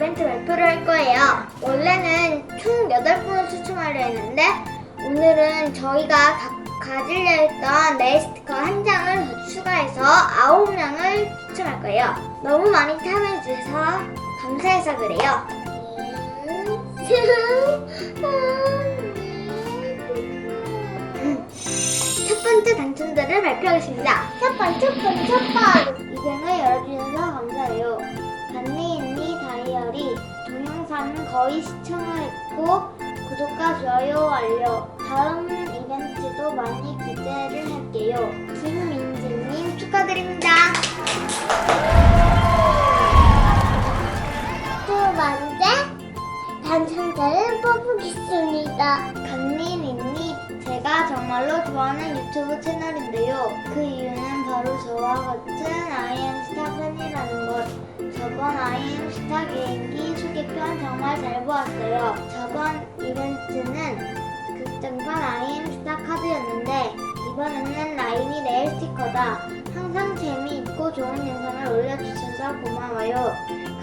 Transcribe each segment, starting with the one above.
이벤트 발표를 할 거예요. 원래는 총 8분을 추첨하려 했는데 오늘은 저희가 가, 가지려 했던 네일 스티커 한 장을 더 추가해서 9명을 추첨할 거예요. 너무 많이 참여해 주셔서 감사해서 그래요. 첫 번째 당첨자를 발표하겠습니다. 첫 번, 첫 번, 첫 번. 이름을 열어주셔서 감사해요. 동영상은 거의 시청을 했고 구독과 좋아요 완료. 다음 이벤트도 많이 기대를 할게요. 김민지님 축하드립니다. 두 번째 당첨자를 뽑겠습니다. 간니니니 제가 정말로 좋아하는 유튜브 채널인데요. 그 이유는 바로 저와 같은 아이 소개편 정말 잘 보았어요. 저번 이벤트는 극장판 아이엠 스타 카드였는데 이번에는 라인이 네일 스티커다. 항상 재미있고 좋은 영상을 올려주셔서 고마워요.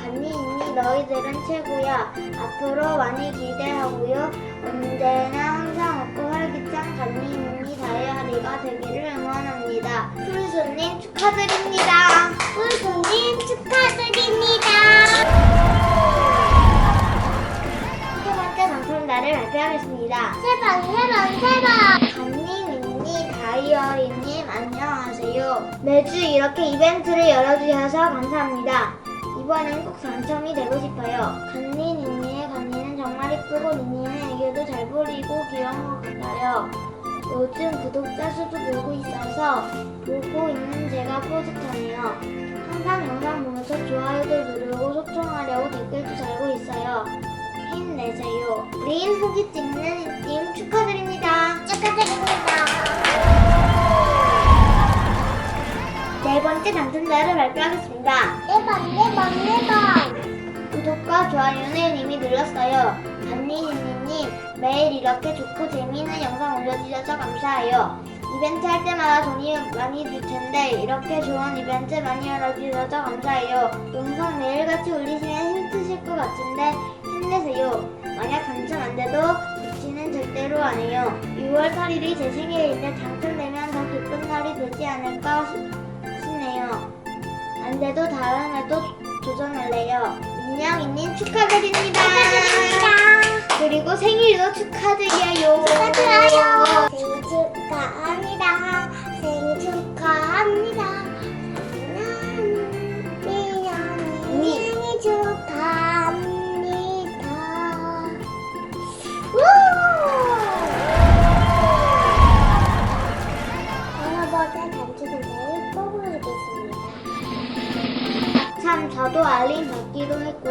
간니인니 너희들은 최고야. 앞으로 많이 기대하고요. 언제나 항상 없고 활기찬 간니인니 다이어리가 되기를 응원합니다. 풀손님 축하드립니다. 풀손님 축하드립니다. 발표하겠습니다. 세 번, 세 번, 세 번. 간니민니 다이어리님 안녕하세요. 매주 이렇게 이벤트를 열어주셔서 감사합니다. 이번엔 꼭 당첨이 되고 싶어요. 간니니니의 간니는 정말 이쁘고 니니는 애교도 잘 부리고 귀여운 것 같아요. 요즘 구독자 수도 늘고 있어서 보고 있는 제가 뿌듯하네요. 항상 영상 보면서 좋아요도 누르고 소통하려고 댓글도 달고 있어요. 힘내세요. 내일 후기 찍는 님 축하드립니다. 축하드립니다. 네 번째 당첨자를 발표하겠습니다. 네 번, 네 번, 네 번. 구독과 좋아요는 이미 눌렀어요. 단니니님 매일 이렇게 좋고 재미있는 영상 올려주셔서 감사해요. 이벤트 할 때마다 돈이 많이 들 텐데 이렇게 좋은 이벤트 많이 열어주셔서 감사해요. 영상 매일같이 올리시면 힘드실 것 같은데 힘내세요. 만약 당첨 안 돼도 지는 절대로 안 해요. 6월 8일이 제 생일인데 당첨되면 더 기쁜 날이 되지 않을까 싶- 싶네요. 안 돼도 다음에도 도전할래요. 민영이님 축하드립니다. 그리고 생일도 축하드려요. 축하드려요. 생일 축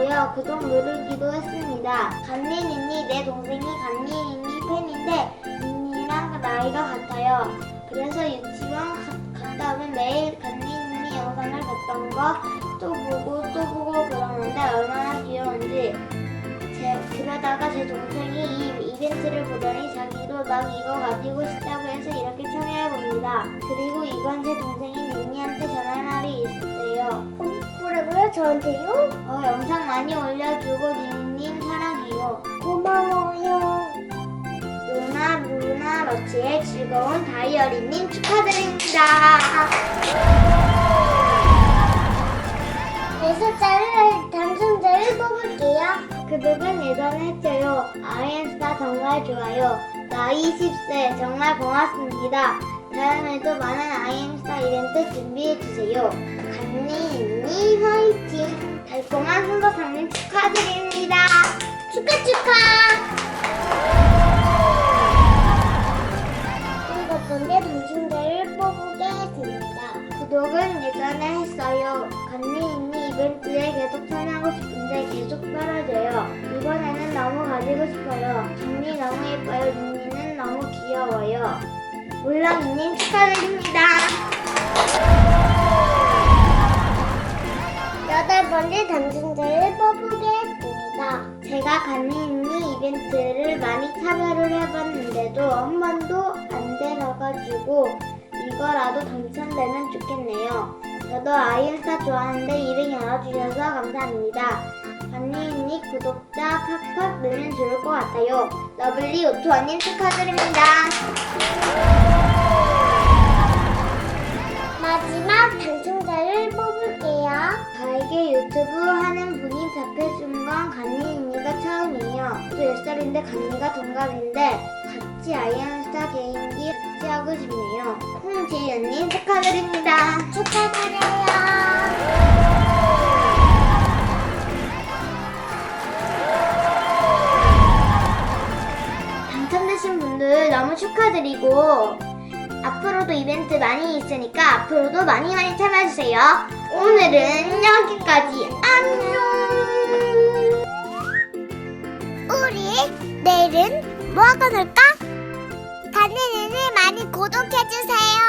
했고요. 구독 누르기도 했습니다. 간니니니 내 동생이 간니니니 팬인데 니니랑 나이가 같아요. 그래서 유치원 가- 갔다 오면 매일 간니니니 영상을 봤던 거 또 보고 또 보고 그러는데 얼마나 귀여운지 제, 그러다가 제 동생이 이 이벤트를 보더니 자기도 막 이거 가지고 싶다고 해서 이렇게 참여해봅니다. 그리고 이건 제 동생이 니니한테 전할 말이 있대요. 저한테요? 어, 영상 많이 올려주고 니니님 사랑해요. 고마워요. 루나 루나 러치의 즐거운 다이어리님 축하드립니다. 여섯자를 당첨자를 뽑을게요. 구독은 예전에 했어요. 아이엠스타 정말 좋아요. 나이 10세 정말 고맙습니다. 다음에도 많은 아이엠스타 이벤트 준비해주세요. 축하드립니다. 축하 축하! 일곱 번째 당첨자를 뽑겠습니다. 구독은 예전에 했어요. 간니니 이벤트에 계속 참여하고 싶은데 계속 떨어져요. 이번에는 너무 가지고 싶어요. 간니 너무 예뻐요. 니니는 너무 귀여워요. 물랑이님 축하드립니다. 번째 당첨자를 뽑겠습니다. 제가 간니니 이벤트를 많이 참여를 해봤는데도 한 번도 안 되어가지고 이거라도 당첨되면 좋겠네요. 저도 아이엠스타 좋아하는데 이름 열어주셔서 감사합니다. 간니니 구독자 팍팍 늘면 좋을 것 같아요. 러블리 오토아님 축하드립니다. 마지막 당첨자를 뽑을게요. 저에게 유튜브 하는 분이 답해준 건 간니니가 처음이에요. 또 10살인데 간니가 동갑인데 같이 아이언스타 개인기 같이 하고 싶네요. 홍지연님 축하드립니다. 축하드려요. 당첨되신 분들 너무 축하드리고 앞으로도 이벤트 많이 있으니까 앞으로도 많이 많이 참여해주세요. 오늘은 여기까지 안녕. 우리 내일은 뭐 하고 놀까? 가는이를 많이 구독해주세요.